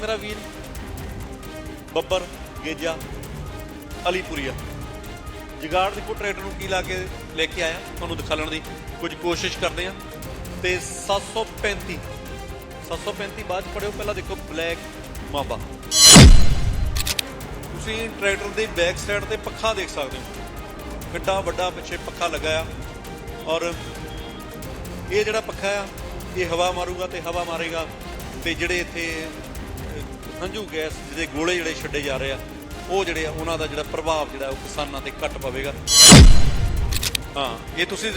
ਮੇਰਾ ਵੀਰ ਬੱਬਰ, ਗੇਜਾ, ਅਲੀਪੁਰੀਆ। ਜਗਾੜ ਦੇਖੋ ਟਰੈਕਟਰ ਨੂੰ ਕੀ ਲਾ ਕੇ ਲੈ ਕੇ ਆਇਆ, ਤੁਹਾਨੂੰ ਦਿਖਾਉਣ ਦੀ ਕੁਝ ਕੋਸ਼ਿਸ਼ ਕਰਦੇ ਆ ਤੇ 735 735 ਬਾਅਦ 'ਚ ਪੜਿਓ ਪਹਿਲਾਂ ਦੇਖੋ ਬਲੈਕ ਮਾਬਾ। ਤੁਸੀਂ ਟਰੈਕਟਰ ਦੇ ਬੈਕ ਸਾਈਡ ਤੇ ਪੱਖਾ ਦੇਖ ਸਕਦੇ ਹੋ। ਕਿੱਡਾ ਵੱਡਾ ਪਿੱਛੇ ਪੱਖਾ ਲੱਗਾ ਆ ਔਰ ਇਹ ਜਿਹੜਾ ਪੱਖਾ ਆ, ਇਹ ਹਵਾ ਮਾਰੂਗਾ ਤੇ ਹਵਾ ਮਾਰੇਗਾ। ਤੇ ਜਿਹੜੇ ਇੱਥੇ ਹੰਝੂ ਗੈਸ ਜਿਹਦੇ ਗੋਲੇ ਜਿਹੜੇ ਛੱਡੇ ਜਾ ਰਹੇ ਆ ਉਹ ਜਿਹੜੇ ਆ ਉਹਨਾਂ ਦਾ ਜਿਹੜਾ ਪ੍ਰਭਾਵ ਜਿਹੜਾ ਉਹ ਕਿਸਾਨਾਂ ਤੇ ਘੱਟ ਪਵੇਗਾ। ਹਾਂ ਇਹ ਤੁਸੀਂ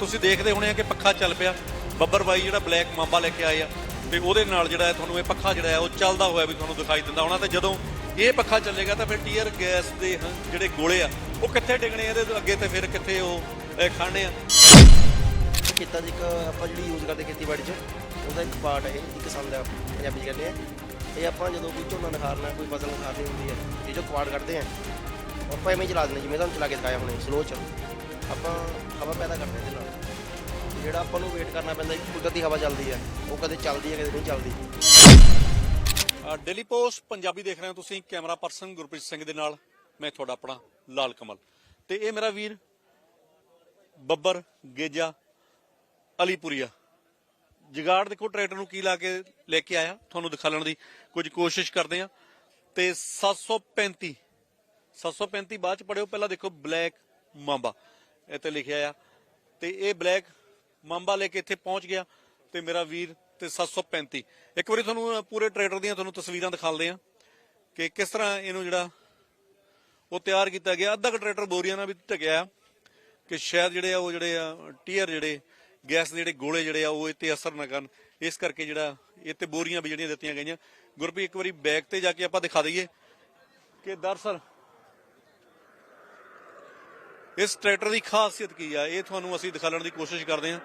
ਤੁਸੀਂ ਦੇਖਦੇ ਹੋਣੇ ਆ ਕਿ ਪੱਖਾ ਚੱਲ ਪਿਆ। ਬੱਬਰ ਬਾਈ ਜਿਹੜਾ ਬਲੈਕ ਮਾਂਬਾ ਲੈ ਕੇ ਆਏ ਆ ਤੇ ਉਹਦੇ ਨਾਲ ਜਿਹੜਾ ਤੁਹਾਨੂੰ ਇਹ ਪੱਖਾ ਜਿਹੜਾ ਹੈ ਉਹ ਚੱਲਦਾ ਹੋਇਆ ਵੀ ਤੁਹਾਨੂੰ ਦਿਖਾਈ ਦਿੰਦਾ ਹੋਣਾ ਤੇ ਜਦੋਂ ਇਹ ਪੱਖਾ ਚੱਲੇਗਾ ਤਾਂ ਫਿਰ ਟੀਅਰ ਗੈਸ ਦੇ ਜਿਹੜੇ ਗੋਲੇ ਆ ਉਹ ਕਿੱਥੇ ਡਿੱਗਣੇ ਇਹਦੇ ਅੱਗੇ ਤੇ ਫਿਰ ਕਿੱਥੇ ਉਹ ਅਹ, ਖਾਣੇ ਆ? ਕੀਤਾ ਜੀ ਇੱਕ ਆਪਾਂ ਜਿਹੜੀ ਯੂਜ਼ ਕਰਦੇ ਖੇਤੀਬਾੜੀ 'ਚ ਉਹਦਾ ਇੱਕ ਪਾਰਟ ਹੈ ਇਹ, ਕਿਸਮ ਦਾ ਪੰਜਾਬੀ ਕਹਿੰਦੇ ਆ। ਇਹ ਆਪਾਂ ਜਦੋਂ ਕੋਈ ਝੋਨਾ ਨਿਖਾਰਨਾ, ਕੋਈ ਫਸਲ ਨਿਖਾਰਨੀ ਹੁੰਦੀ ਹੈ, ਇਹ ਜੋ ਕੁਆੜ ਕੱਢਦੇ ਆ, ਆਪਾਂ ਐਵੇਂ ਹੀ ਚਲਾ ਦਿੰਦੇ, ਜਿਵੇਂ ਤੁਹਾਨੂੰ ਚਲਾ ਕੇ ਦਿਖਾਇਆ ਹੁਣੇ ਸਲੋ 'ਚ। ਆਪਾਂ ਹਵਾ ਪੈਦਾ ਕਰਦੇ ਇਹਦੇ ਨਾਲ। ਜਿਹੜਾ ਆਪਾਂ ਨੂੰ ਵੇਟ ਕਰਨਾ ਪੈਂਦਾ ਕਿ ਕੁਦਰਤੀ ਹਵਾ ਚੱਲਦੀ ਹੈ, ਉਹ ਕਦੇ ਚੱਲਦੀ ਹੈ, ਕਦੇ ਨਹੀਂ ਚੱਲਦੀ। ਡੇਲੀ ਪੋਸਟ ਪੰਜਾਬੀ ਦੇਖ ਰਹੇ ਹੋ ਤੁਸੀਂ, ਕੈਮਰਾ ਪਰਸਨ ਗੁਰਪ੍ਰੀਤ ਸਿੰਘ ਦੇ ਨਾਲ, ਮੈਂ ਤੁਹਾਡਾ ਆਪਣਾ ਲਾਲ ਕਮਲ। ਤੇ ਇਹ ਮੇਰਾ ਵੀਰ, ਬੱਬਰ, ਗੇਜਾ, ਅਲੀਪੁਰੀਆ। ਜਗਾੜ ਦੇਖੋ, ਟਰੈਕਟਰ ਨੂੰ ਕੀ ਲਾ ਕੇ ਲੈ ਕੇ ਆਇਆ, ਤੁਹਾਨੂੰ ਦਿਖਾਉਣ ਦੀ ਕੁਝ ਕੋਸ਼ਿਸ਼ ਕਰਦੇ ਆ ਤੇ 735 735 ਬਾਅਦ ਚ ਪੜਿਓ ਪਹਿਲਾਂ ਦੇਖੋ ਬਲੈਕ ਮਾਂਬਾ, ਇੱਥੇ ਲਿਖਿਆ ਆ। ਤੇ ਇਹ ਬਲੈਕ ਮਾਂਬਾ ਲੈ ਕੇ ਇੱਥੇ ਪਹੁੰਚ ਗਿਆ, ਤੇ ਮੇਰਾ ਵੀਰ ਤੇ 735 ਇੱਕ ਵਾਰੀ ਤੁਹਾਨੂੰ ਪੂਰੇ ਟਰੈਕਟਰ ਦੀਆਂ ਤੁਹਾਨੂੰ ਤਸਵੀਰਾਂ ਦਿਖਾਉਂਦੇ ਆ ਕਿ ਕਿਸ ਤਰ੍ਹਾਂ ਇਹਨੂੰ ਜਿਹੜਾ ਉਹ ਤਿਆਰ ਕੀਤਾ ਗਿਆ। ਅੱਧਾ ਕੁ ਟਰੈਕਟਰ ਬੋਰੀਆਂ ਨਾਲ ਵੀ ਢਕਿਆ ਕਿ ਸ਼ਾਇਦ ਜਿਹੜੇ ਆ ਉਹ ਜਿਹੜੇ ਆ, ਟੀਅਰ ਜਿਹੜੇ ਗੈਸ ਦੇ ਜਿਹੜੇ ਗੋਲੇ ਜਿਹੜੇ ਆ, ਉਹ ਇੱਥੇ ਅਸਰ ਨਾ ਕਰਨ। ਇਸ ਕਰਕੇ ਜਿਹੜਾ ਇੱਥੇ ਬੋਰੀਆਂ ਵੀ ਜਿਹੜੀਆਂ ਦਿੱਤੀਆਂ ਗਈਆਂ। ਗੁਰਪ੍ਰੀਤ, ਇੱਕ ਵਾਰੀ ਬੈਕ ਤੇ ਜਾ ਕੇ ਆਪਾਂ ਦਿਖਾ ਦਈਏ ਕਿ ਦਰਸਲ ਇਸ ਟਰੈਕਟਰ ਦੀ ਖਾਸੀਅਤ ਕੀ ਆ। ਇਹ ਤੁਹਾਨੂੰ ਅਸੀਂ ਦਿਖਾਉਣ ਦੀ ਕੋਸ਼ਿਸ਼ ਕਰਦੇ ਹਾਂ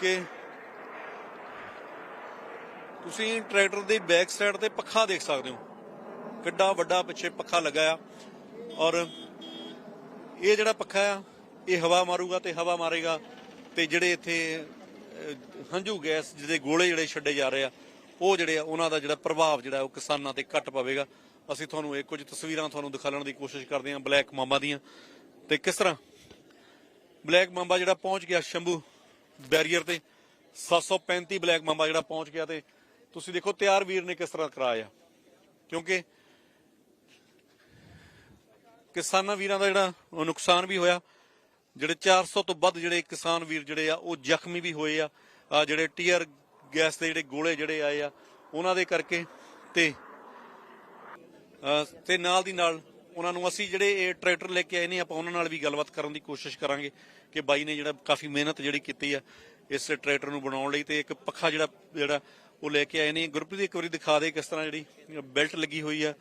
ਕਿ ਤੁਸੀਂ ਟਰੈਕਟਰ ਦੀ ਬੈਕ ਸਾਈਡ ਤੇ ਪੱਖਾ ਦੇਖ ਸਕਦੇ ਹੋ। ਕਿੱਡਾ ਵੱਡਾ ਪਿੱਛੇ ਪੱਖਾ ਲੱਗਾ ਆ ਔਰ ਇਹ ਜਿਹੜਾ ਪੱਖਾ ਆ, ਇਹ ਹਵਾ ਮਾਰੂਗਾ ਤੇ ਹਵਾ ਮਾਰੇਗਾ। ਤੇ ਜਿਹੜੇ ਇੱਥੇ ਅਹ, ਹੰਝੂ ਗੈਸ ਜਿਹਦੇ ਗੋਲੇ ਜਿਹੜੇ ਛੱਡੇ ਜਾ ਰਹੇ ਆ ਉਹ ਜਿਹੜੇ ਆ ਉਹਨਾਂ ਦਾ ਜਿਹੜਾ ਪ੍ਰਭਾਵ ਜਿਹੜਾ ਉਹ ਕਿਸਾਨਾਂ ਤੇ ਘੱਟ ਪਵੇਗਾ। ਅਸੀਂ ਤੁਹਾਨੂੰ ਇਹ ਕੁਝ ਤਸਵੀਰਾਂ ਤੁਹਾਨੂੰ ਦਿਖਾਉਣ ਦੀ ਕੋਸ਼ਿਸ਼ ਕਰਦੇ ਹਾਂ ਬਲੈਕ ਮਾਮਾ ਦੀਆਂ। ਤੇ ਕਿਸ ਤਰ੍ਹਾਂ? ਬਲੈਕ ਮਾਮਾ ਜਿਹੜਾ ਪਹੁੰਚ ਗਿਆ ਸ਼ੰਭੂ ਬੈਰੀਅਰ ਤੇ। 735 ਬਲੈਕ ਮਾਮਾ ਜਿਹੜਾ ਪਹੁੰਚ ਗਿਆ ਤੇ। ਤੁਸੀਂ ਦੇਖੋ ਤਿਆਰ ਵੀਰ ਨੇ ਕਿਸ ਤਰ੍ਹਾਂ ਕਰਾਇਆ। ਕਿਉਂਕਿ ਕਿਸਾਨਾਂ ਵੀਰਾਂ ਦਾ ਜਿਹੜਾ ਨੁਕਸਾਨ ਵੀ ਹੋਇਆ। ਜਿਹੜੇ 400 ਤੋਂ ਵੱਧ ਜਿਹੜੇ ਕਿਸਾਨ ਵੀਰ ਜਿਹੜੇ ਆ, ਉਹ ਜ਼ਖਮੀ ਵੀ ਹੋਏ ਆ। ਆਹ ਜਿਹੜੇ ਟੀਅਰ ਗੈਸ ਦੇ ਜਿਹੜੇ ਗੋਲੇ ਜਿਹੜੇ ਆਏ ਆ, ਉਹਨਾਂ ਦੇ ਕਰਕੇ ਤੇ ਤੇ ਨਾਲ ਦੀ ਨਾਲ ਉਹਨਾਂ ਨੂੰ ਅਸੀਂ ਜਿਹੜੇ ਇਹ ਟਰੈਕਟਰ ਲੈ ਕੇ ਆਏ ਨੇ, ਆਪਾਂ ਉਹਨਾਂ ਨਾਲ ਵੀ ਗੱਲਬਾਤ ਕਰਨ ਦੀ ਕੋਸ਼ਿਸ਼ ਕਰਾਂਗੇ ਕਿ ਬਾਈ ਨੇ ਜਿਹੜਾ ਕਾਫੀ ਮਿਹਨਤ ਜਿਹੜੀ ਕੀਤੀ ਆ, ਇਸ ਟਰੈਕਟਰ ਨੂੰ ਬਣਾਉਣ ਲਈ ਤੇ ਇੱਕ ਪੱਖਾ ਜਿਹੜਾ ਜਿਹੜਾ ਉਹ ਲੈ ਕੇ ਆਏ ਨੇ। ਗੁਰਪ੍ਰੀਤ ਇੱਕ ਵਾਰੀ ਦਿਖਾ ਦੇ ਕਿਸ ਤਰ੍ਹਾਂ ਜਿਹੜੀ ਬੈਲਟ ਲੱਗੀ ਹੋਈ ਆ।